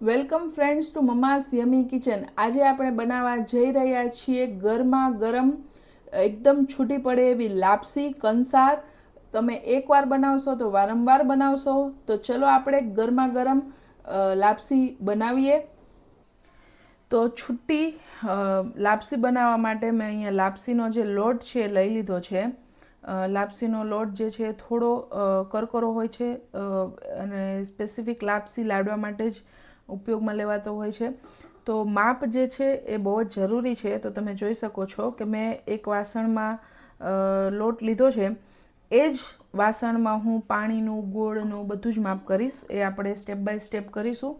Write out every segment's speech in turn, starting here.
Welcome friends to mama's yummy kitchen. આજે આપણે બનાવવા જઈ રહ્યા છીએ ગરમા ગરમ, એકદમ છૂટી પડે એવી લાપસી કંસાર. તમે એકવાર બનાવશો તો વારંવાર બનાવશો. તો ચલો આપણે ગરમા ગરમ લાપસી બનાવીએ. તો છૂટી લાપસી બનાવવા માટે મેં અહીંયા લાપસીનો જે લોટ છે લઈ લીધો છે. લાપસીનો લોટ જે છે થોડો કરકરો હોય છે અને સ્પેસિફિક લાપસી લાડવા માટે જ ઉપયોગમાં લેવાતો હોય છે. તો માપ જે છે એ બહુ જ જરૂરી છે. તો તમે જોઈ શકો છો કે મેં એક વાસણમાં લોટ લીધો છે. એ જ વાસણમાં હું પાણીનું, ગોળનું બધું જ માપ કરીશ. એ આપણે સ્ટેપ બાય સ્ટેપ કરીશું.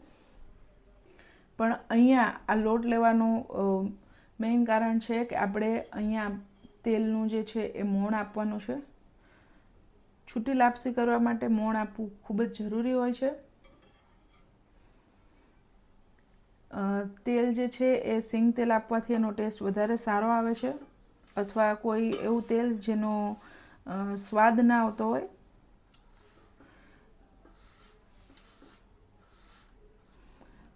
પણ અહીંયા આ લોટ લેવાનું મેઇન કારણ છે કે આપણે અહીંયા તેલનું જે છે એ મોણ આપવાનું છે. છૂટી લાપસી કરવા માટે મોણ આપવું ખૂબ જ જરૂરી હોય છે અ, તેલ જે છે એ સિંગ તેલ આપવાથી એનો ટેસ્ટ વધારે સારો આવે છે. અથવા કોઈ એવું તેલ જેનો સ્વાદ ના આવતો હોય.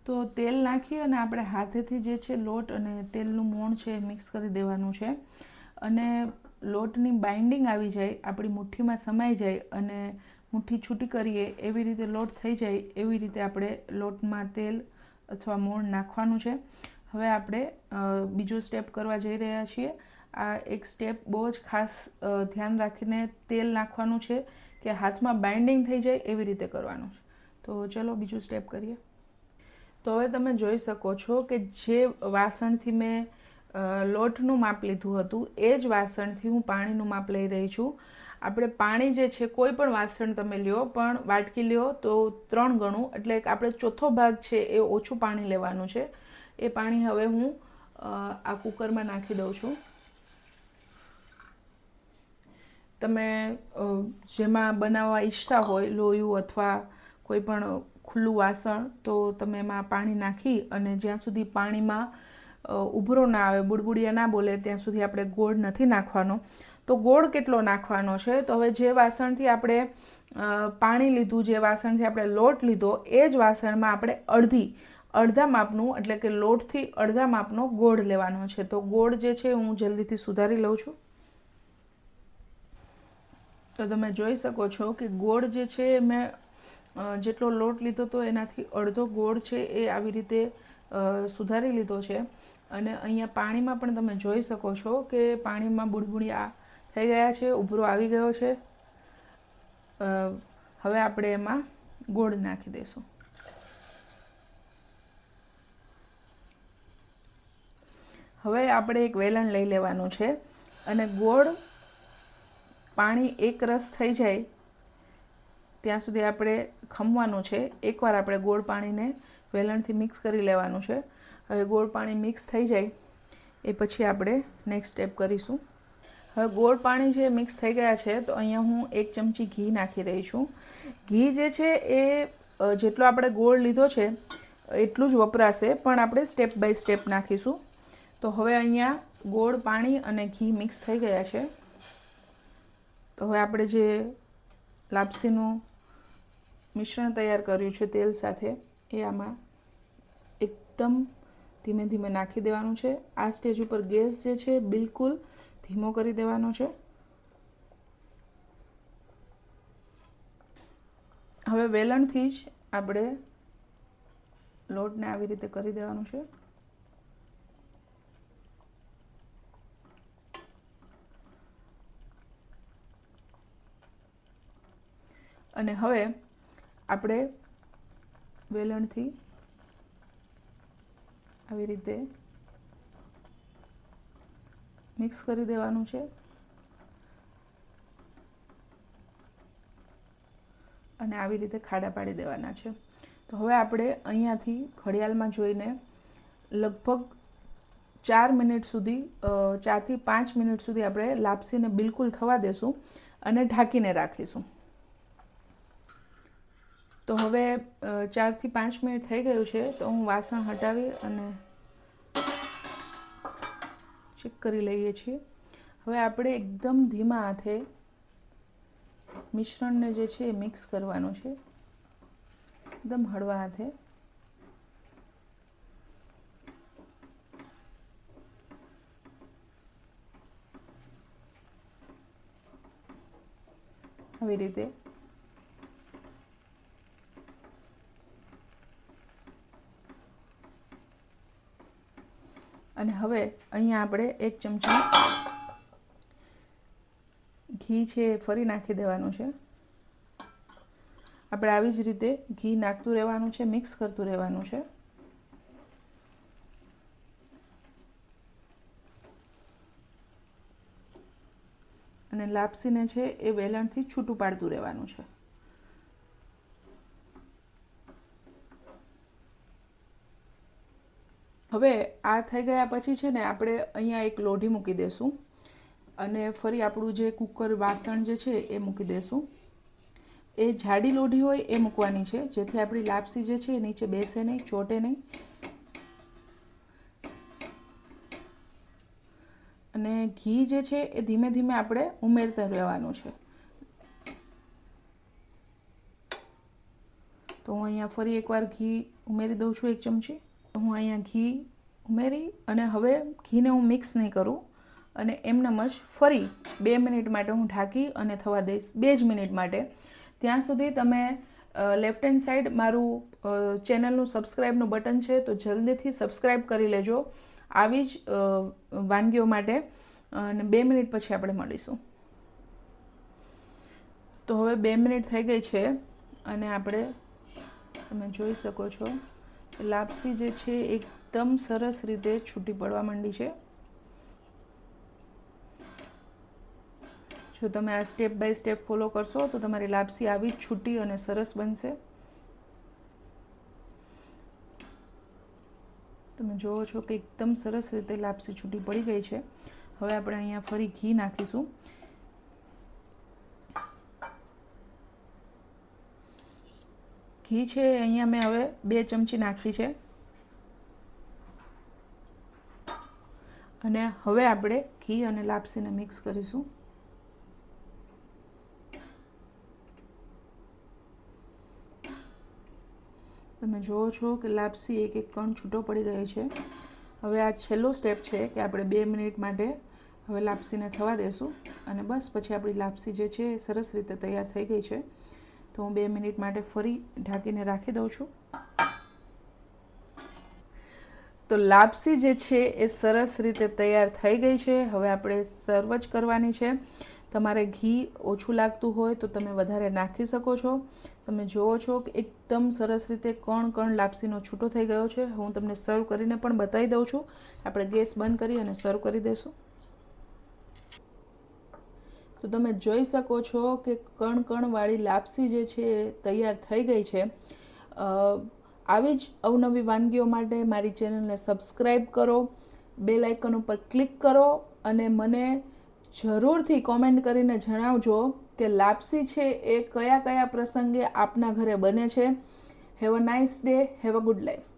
તો તેલ નાખી અને આપણે હાથેથી જે છે લોટ અને તેલનું મોણ છે એ મિક્સ કરી દેવાનું છે. અને લોટની બાઇન્ડિંગ આવી જાય, આપણી મુઠ્ઠીમાં સમાઈ જાય અને મુઠ્ઠી છૂટી કરીએ, એવી રીતે લોટ થઈ જાય, એવી રીતે આપણે લોટમાં તેલ અથવા મોણ નાખવાનું છે. હવે આપણે બીજો સ્ટેપ કરવા જઈ રહ્યા છીએ. આ એક સ્ટેપ બહુ જ ખાસ ધ્યાન રાખીને તેલ નાખવાનું છે કે હાથમાં બાઇન્ડિંગ થઈ જાય એવી રીતે કરવાનું છે. તો ચલો બીજું સ્ટેપ કરીએ. તો હવે તમે જોઈ શકો છો કે જે વાસણથી મેં લોટનું માપ લીધું હતું, એ જ વાસણથી હું પાણીનું માપ લઈ રહી છું. આપણે પાણી જે છે, કોઈ પણ વાસણ તમે લ્યો, પણ વાટકી લ્યો, તો ત્રણ ગણું, એટલે આપણે ચોથો ભાગ છે, એ ઓછું પાણી લેવાનું છે. એ પાણી હવે હું આ કુકરમાં નાખી દઉં છું. તમે જેમાં બનાવવા ઈચ્છતા હોય, લોયું અથવા કોઈ પણ ખુલ્લું વાસણ, તો તમે એમાં પાણી નાખી અને જ્યાં સુધી પાણીમાં ઉભરો ના આવે, બુડબુડિયા ના બોલે, ત્યાં સુધી આપણે ગોળ નથી નાખવાનો. તો ગોળ કેટલો નાખવાનો છે? તો હવે જે વાસણથી આપણે પાણી લીધું, જે વાસણથી આપણે લોટ લીધો, એ જ વાસણમાં આપણે અડધી, અડધા માપનું, એટલે કે લોટથી અડધા માપનો ગોળ લેવાનો છે. તો ગોળ જે છે હું જલ્દીથી સુધારી લઉં છું. તો તમે જોઈ શકો છો કે ગોળ જે છે મેં જેટલો લોટ લીધો હતો એનાથી અડધો ગોળ છે એ આવી રીતે સુધારી લીધો છે. અને અહીંયા પાણીમાં પણ તમે જોઈ શકો છો કે પાણીમાં બુડબુડિયા થઈ ગયા છે, ઉભરો આવી ગયો છે. હવે આપણે એમાં ગોળ નાખી દઈશું. હવે આપણે એક વેલણ લઈ લેવાનું છે અને ગોળ પાણી એક રસ થઈ જાય ત્યાં સુધી આપણે ખમવાનું છે. એકવાર આપણે ગોળ પાણીને વેલણથી મિક્સ કરી લેવાનું છે. હવે ગોળ પાણી મિક્સ થઈ જાય એ પછી આપણે નેક્સ્ટ સ્ટેપ કરીશું. હવે ગોળ પાણી જે મિક્સ થઈ ગયા છે, તો અહીંયા હું એક ચમચી ઘી નાખી રહી છું. ઘી જે છે એ જેટલો આપણે ગોળ લીધો છે, એટલું જ વપરાશે, પણ આપણે સ્ટેપ બાય સ્ટેપ નાખીશું. તો હવે અહીંયા ગોળ પાણી અને ઘી મિક્સ થઈ ગયા છે. તો હવે આપણે જે લાપસીનું મિશ્રણ તૈયાર કર્યું છે તેલ સાથે, એ આમાં એકદમ ધીમે ધીમે નાખી દેવાનું છે. આ સ્ટેજ ઉપર ગેસ જે છે, બિલકુલ ધીમો કરી દેવાનો છે. હવે વેલણથી જ આપણે લોટને આવી રીતે કરી દેવાનું છે. અને હવે આપણે વેલણથી આવી રીતે મિક્સ કરી દેવાનું છે. અને આવી રીતે ખાડા પાડી દેવાના છે. તો હવે આપણે અહીંયાથી ઘડિયાળમાં જોઈને લગભગ ચાર મિનિટ સુધી ચારથી પાંચ મિનિટ સુધી આપણે લાપસીને બિલકુલ થવા દેશું અને ઢાંકીને રાખીશું. તો હવે ચારથી પાંચ મિનિટ થઈ ગયું છે, તો હું વાસણ હટાવી અને ચેક કરી લઈએ છીએ. હવે આપણે એકદમ ધીમા હાથે મિશ્રણને જે છે એ મિક્સ કરવાનું છે. એકદમ હળવા હાથે. આવી રીતે અહીંયા આપણે એક ચમચી ઘી છે એ ફરી નાખી દેવાનું છે. આપણે આવી જ રીતે ઘી નાખતું રહેવાનું છે, મિક્સ કરતું રહેવાનું છે. અને લાપસીને છે એ વેલણથી છૂટું પાડતું રહેવાનું છે. હવે આ થઈ ગયા પછી છે ને આપણે અહીંયા એક લોઢી મૂકી દેશું અને ફરી આપણું જે કુકર વાસણ જે છે એ મૂકી દેશું. એ જાડી લોઢી હોય એ મૂકવાની છે, જેથી આપણી લાપસી જે છે એ નીચે બેસે નહીં, ચોટે નહીં. અને ઘી જે છે એ ધીમે ધીમે આપણે ઉમેરતા રહેવાનું છે. તો હું અહીંયા ફરી એકવાર ઘી ઉમેરી દઉં છું એક ચમચી. હું અહીંયા ઘી ઉમેરી અને હવે ઘીને હું મિક્સ નહીં કરું અને એમનેમ જ ફરી બે મિનિટ માટે હું ઢાંકી અને થવા દઈશ. બે જ મિનિટ માટે. ત્યાં સુધી તમે લેફ્ટ હેન્ડ સાઈડ મારું ચેનલનું સબસ્ક્રાઈબનું બટન છે તો જલ્દીથી સબસ્ક્રાઈબ કરી લેજો. આવી જ વાનગીઓ માટે. અને બે મિનિટ પછી આપણે મળીશું. તો હવે બે મિનિટ થઈ ગઈ છે અને આપણે તમે જોઈ શકો છો. લાપસી જે છે એકદમ સરસ રીતે છૂટી પડવા માંડી છે. જો તમે આ સ્ટેપ બાય સ્ટેપ ફોલો કરશો, તો તમારી લાપસી આવી જ છૂટી અને સરસ બનશે. તમે જુઓ છો કે એકદમ સરસ રીતે લાપસી છૂટી પડી ગઈ છે. હવે આપણે અહીંયા ફરી ઘી નાખીશું. ઘી છે, અહીંયા મેં હવે બે ચમચી નાખી છે. અને હવે આપણે ઘી અને લાપસીને મિક્સ કરીશું. તમે જુઓ છો કે લાપસી એક એક કણ છૂટો પડી ગયો છે. હવે આ છેલ્લો સ્ટેપ છે કે આપણે બે મિનિટ માટે હવે લાપસીને થવા દેશું અને બસ પછી આપણી લાપસી જે છે એ સરસ રીતે તૈયાર થઈ ગઈ છે. તો હું બે મિનિટ માટે ફરી ઢાંકીને રાખી દઉં છું. તો લાપસી જે છે એ સરસ રીતે તૈયાર થઈ ગઈ છે. હવે આપણે સર્વ જ કરવાની છે. તમારે ઘી ઓછું લાગતું હોય તો તમે વધારે નાખી શકો છો. તમે જુઓ છો કે એકદમ સરસ રીતે કણ કણ લાપસીનો છૂટો થઈ ગયો છે. હું તમને સર્વ કરીને પણ બતાવી દઉં છું. આપણે ગેસ બંધ કરી અને સર્વ કરી દઈશું. તો તમે જોઈ શકો છો કે કણ કણવાળી લાપસી જે છે એ તૈયાર થઈ ગઈ છે. આવી જ અવનવી વાનગીઓ માટે મારી ચેનલને સબસ્ક્રાઈબ કરો બે લાઇકન ઉપર ક્લિક કરો અને મને જરૂરથી કોમેન્ટ કરીને જણાવજો કે લાપસી છે એ કયા કયા પ્રસંગે આપના ઘરે બને છે. Have a nice day have a good life